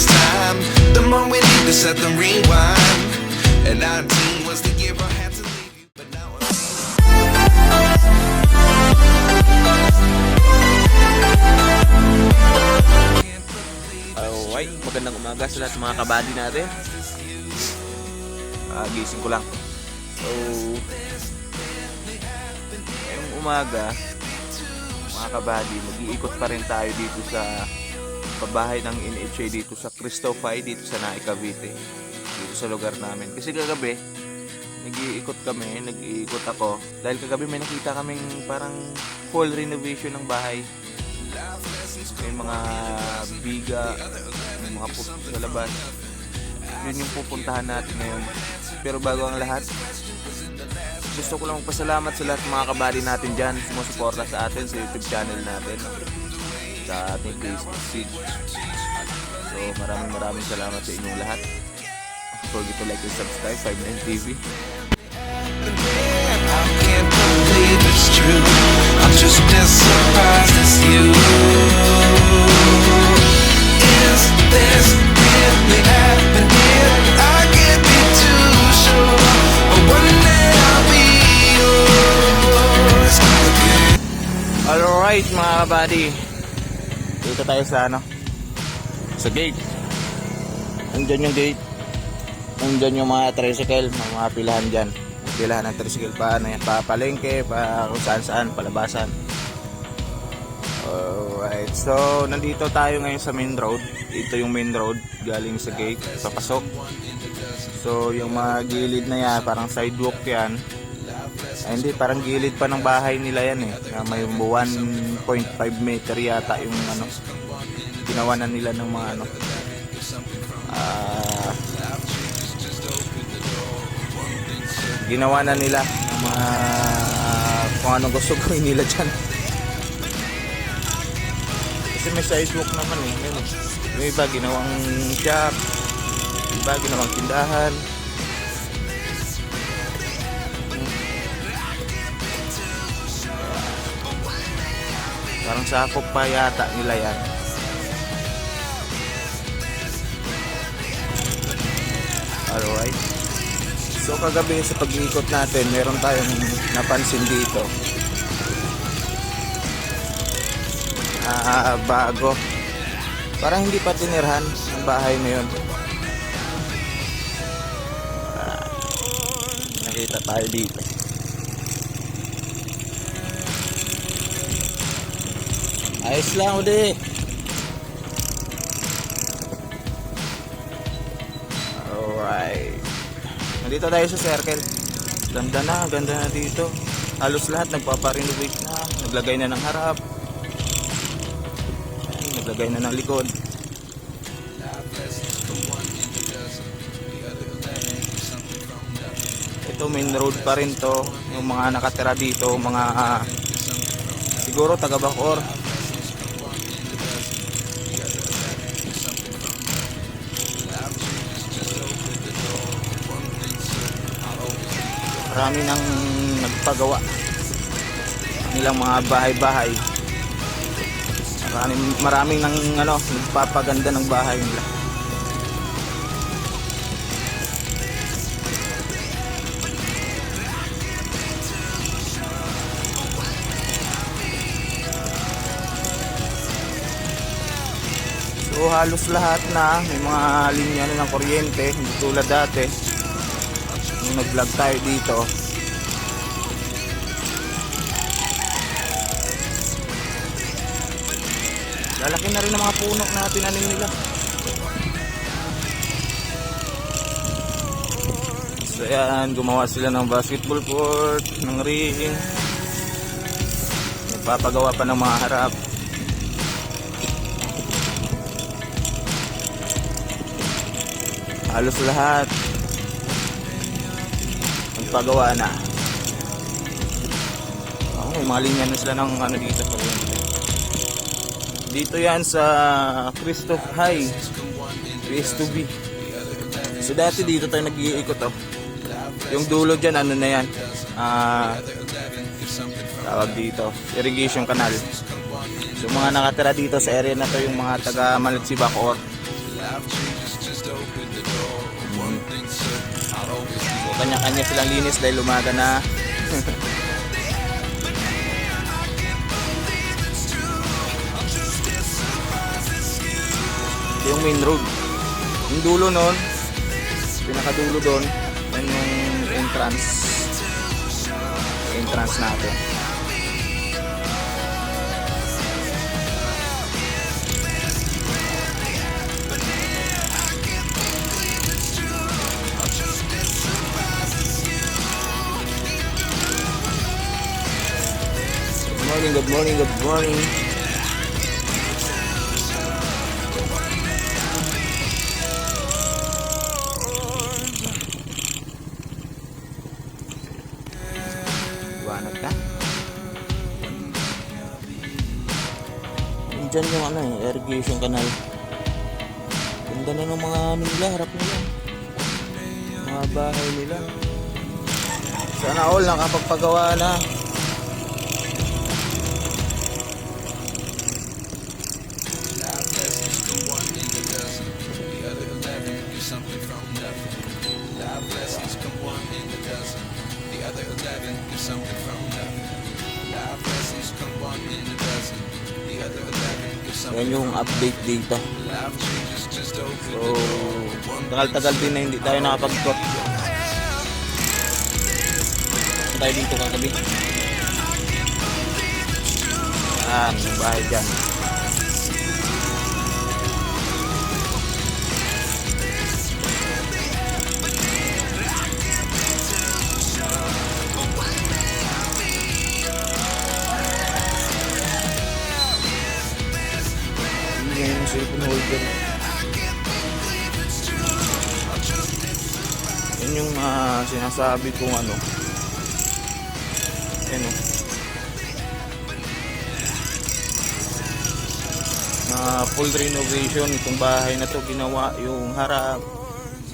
pass time, the more we need to set them rewind. And 19 was the year I had to leave you, but now I'm. Alright, magandang umaga sa lahat mga kabady natin. Ah, gising ko lang. So, ngayong umaga, mga kabady, mag-iikot pa rin tayo dito sa pabahay ng NHA dito sa Cristo Fay, dito sa Naik Cavite. Dito sa lugar namin. Kasi kagabi, nag-iikot kami, nag-iikot ako. Dahil kagabi may nakita kaming parang full renovation ng bahay may mga biga, may mga puto sa labas. Yun yung pupuntahan natin ngayon. Pero bago ang lahat, gusto ko lang magpasalamat sa lahat mga kabali natin dyan, sumusuporta sa atin sa YouTube channel natin, sa ating Facebook page. So maraming maraming salamat sa inyong lahat. Don't forget to like and subscribe, 59 TV. I can't believe it's true. I'm just as surprised as you. Is this really happening? I can't be too sure. But one day I'll be yours again. Alright mga Dito tayo sa ano? Sa gate. Andyan yung gate. Andyan yung mga tricycle Mga, pilahan dyan. Pilahan ng tricycle pa ano yan Pa palengke Pa kung saan saan Palabasan. Alright So nandito tayo ngayon sa main road. Ito yung main road Galing sa gate Papasok So yung mga gilid na yan Parang sidewalk yan. Ay, hindi, parang gilid pa ng bahay nila yan eh. Na may 1.5 meter yata yung ano, ginawa na nila ng mga ano. ah ginawa na nila ng mga ah, kung anong gusto gawin nila dyan. Kasi may sidewalk naman eh. Eh. Yung iba ginawang shop, iba ginawang tindahan. Parang sakop pa yata nila yan. Alright. So kagabi sa pag-iikot natin, meron tayong napansin dito. Ah, bago. Parang hindi pa tinirhan ang bahay na yun. Ah, nakita tayo dito. Ayos lang ulit. Alright. Nandito tayo sa circle. Ganda na, ganda na dito. Halos lahat nagpaparenovate na. Naglagay na ng harap. Naglagay na ng likod. Ito main road pa rin to. Yung mga nakatira dito, mga ah, siguro taga Bacor. Marami nang nagpagawa nilang mga bahay-bahay. Maraming maraming nang ano, nagpapaganda ng bahay nila. So halos lahat na may mga linya na ng kuryente, hindi tulad dati. Nag-vlog tayo dito, lalaki na rin ang mga puno na tinanim nila. So yan, gumawa sila ng basketball court, ng ring. Nagpapagawa pa ng mga harap. Halos lahat. Nagpagawa na. Oh, may mga linya na sila ng ano dito. Dito yan sa Christoph High. Cristo B. So dati dito tayo nag-iikot oh. Yung dulo dyan, ano na yan? Ah, tawag dito, irrigation canal. So mga nakatira dito sa area na to yung mga taga Malatsibak or So kanya-kanya silang linis dahil umaga na. Yung main road. Yung dulo nun, pinakadulo doon, yan yung entrance. Entrance natin. Morning, good morning, good morning. Iwanag ka. Diyan yung ano eh, irrigation canal. Ganda na ng mga ano nila, harap nila. Mga bahay nila. Sana all nakapagpagawa na. Update dito. So, tagal-tagal din na hindi tayo nakapag-tot. tayo dito kagabi. Yan, bahay dyan. Yan yung ah, sinasabi kong ano. Yan o. Na full renovation itong bahay na to ginawa yung harap,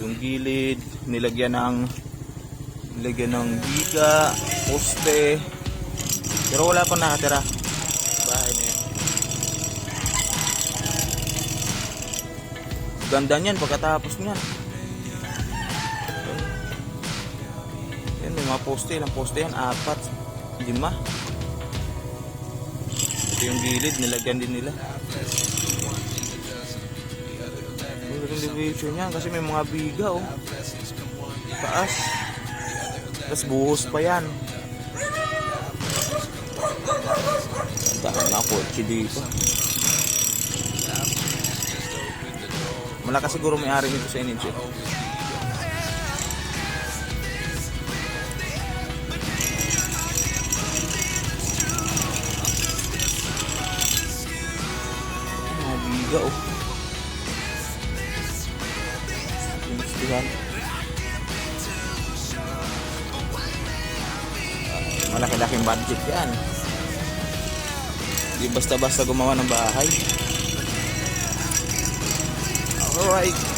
yung gilid, nilagyan ng nilagyan ng biga, poste. Pero wala pang nakatira. Bahay na yan. Ganda niyan pagkatapos niyan. Mga poste. Ilang poste yan? Apat. Lima. Ito yung gilid. Nilagyan din nila. Ang elevation niyan kasi may mga biga oh. Taas. Tapos buhos pa yan. Ang dami na kotse dito. Malakas siguro may-ari nito sa NHF. Pinustihan. Malaki-laking budget yan. Hindi basta-basta gumawa ng bahay. Alright.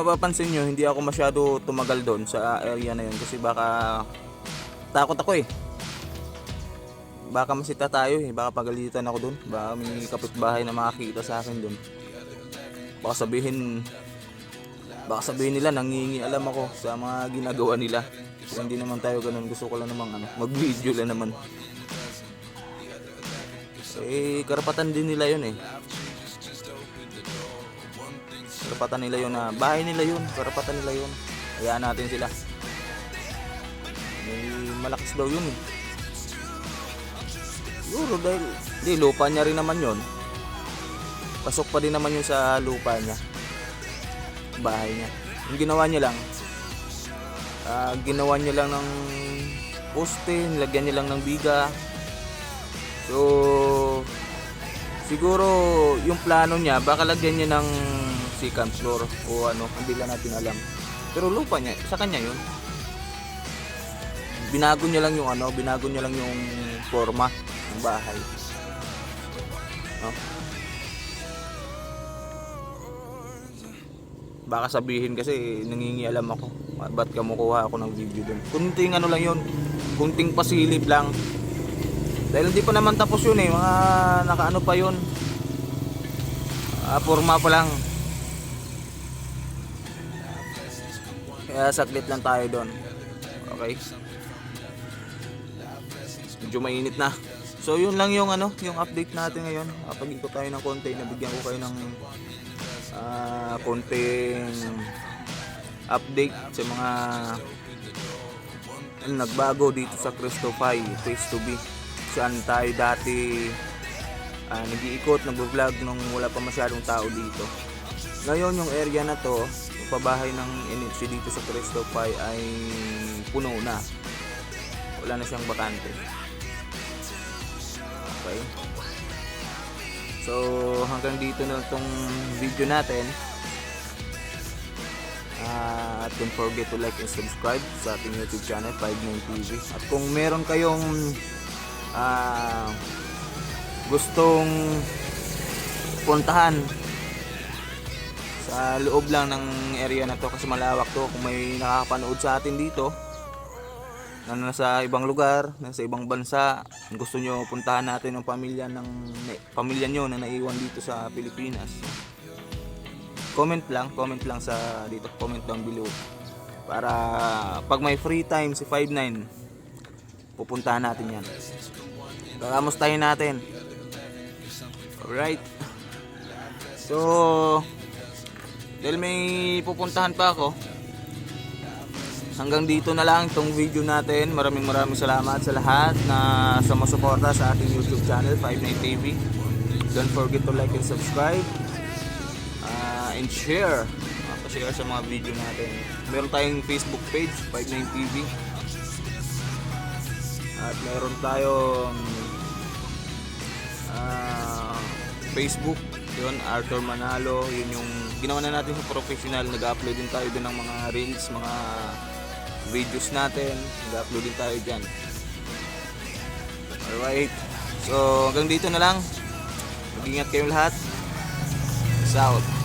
Mapapansin nyo, hindi ako masyado tumagal doon sa area na yun kasi baka takot ako eh. Baka masita tayo eh, baka pagalitan ako doon. Baka may kapitbahay na makakita sa akin doon. Baka sabihin, baka sabihin nila nangingi alam ako sa mga ginagawa nila. So, hindi naman tayo ganun. Gusto ko lang naman ano, mag-video lang naman. Eh, karapatan din nila yun eh. Karapatan nila yun na bahay nila yun. Karapatan nila yun. Hayaan natin sila. May malakas daw yun eh. Siguro dahil di lupa niya rin naman yun. Pasok pa din naman yun sa lupa niya. Bahay niya. Yung ginawa niya lang Ah, ginawa niya lang ng poste, nilagyan niya lang ng biga. So, siguro yung plano niya, baka lagyan niya ng second floor o ano, hindi lang natin alam. Pero lupa niya, sa kanya yun. Binago niya lang yung ano, binago niya lang yung forma ng bahay. No? Baka sabihin kasi nangingialam ako. Ba't ka mukuha ako ng video dun? Kunting ano lang yun. Kunting pasilip lang. Dahil hindi pa naman tapos yun eh. Mga nakaano pa yun. Ah, forma pa lang. Kaya saklit lang tayo doon. Okay? Medyo mainit na. So yun lang yung ano, yung update natin ngayon. Kapag ko tayo ng konti, nabigyan ko kayo ng ah konting update sa mga nagbago dito sa Face to Be. Saan tayo dati ah, nag-iikot, nag-vlog nung wala pa masyadong tao dito. Ngayon yung area na to, yung pabahay ng NHC dito sa Cristo Pi ay puno na. Wala na siyang bakante. Okay. So hanggang dito na itong video natin. Ah, at don't forget to like and subscribe sa ating YouTube channel 59 TV. At kung meron kayong ah, gustong puntahan sa loob lang ng area na to kasi malawak to kung may nakakapanood sa atin dito na nasa ibang lugar, nasa ibang bansa, gusto nyo puntahan natin ang pamilya ng pamilya nyo na naiwan dito sa Pilipinas. Comment lang, comment lang sa dito, comment down below. Para pag may free time si 59, pupuntahan natin yan. Kakamustahin natin. Alright. So, dahil may pupuntahan pa ako, hanggang dito na lang itong video natin. Maraming maraming salamat sa lahat na sumusuporta sa ating YouTube channel, 59 TV. Don't forget to like and subscribe. ah, and share. Uh, share sa mga video natin. Meron tayong Facebook page, 59 TV. At meron tayong ah, Facebook yun, Arthur Manalo yun yung ginawa na natin sa professional nag-upload din tayo din ng mga reels mga videos natin nag-upload din tayo dyan. Alright. So hanggang dito na lang. Mag-ingat kayong lahat. Peace out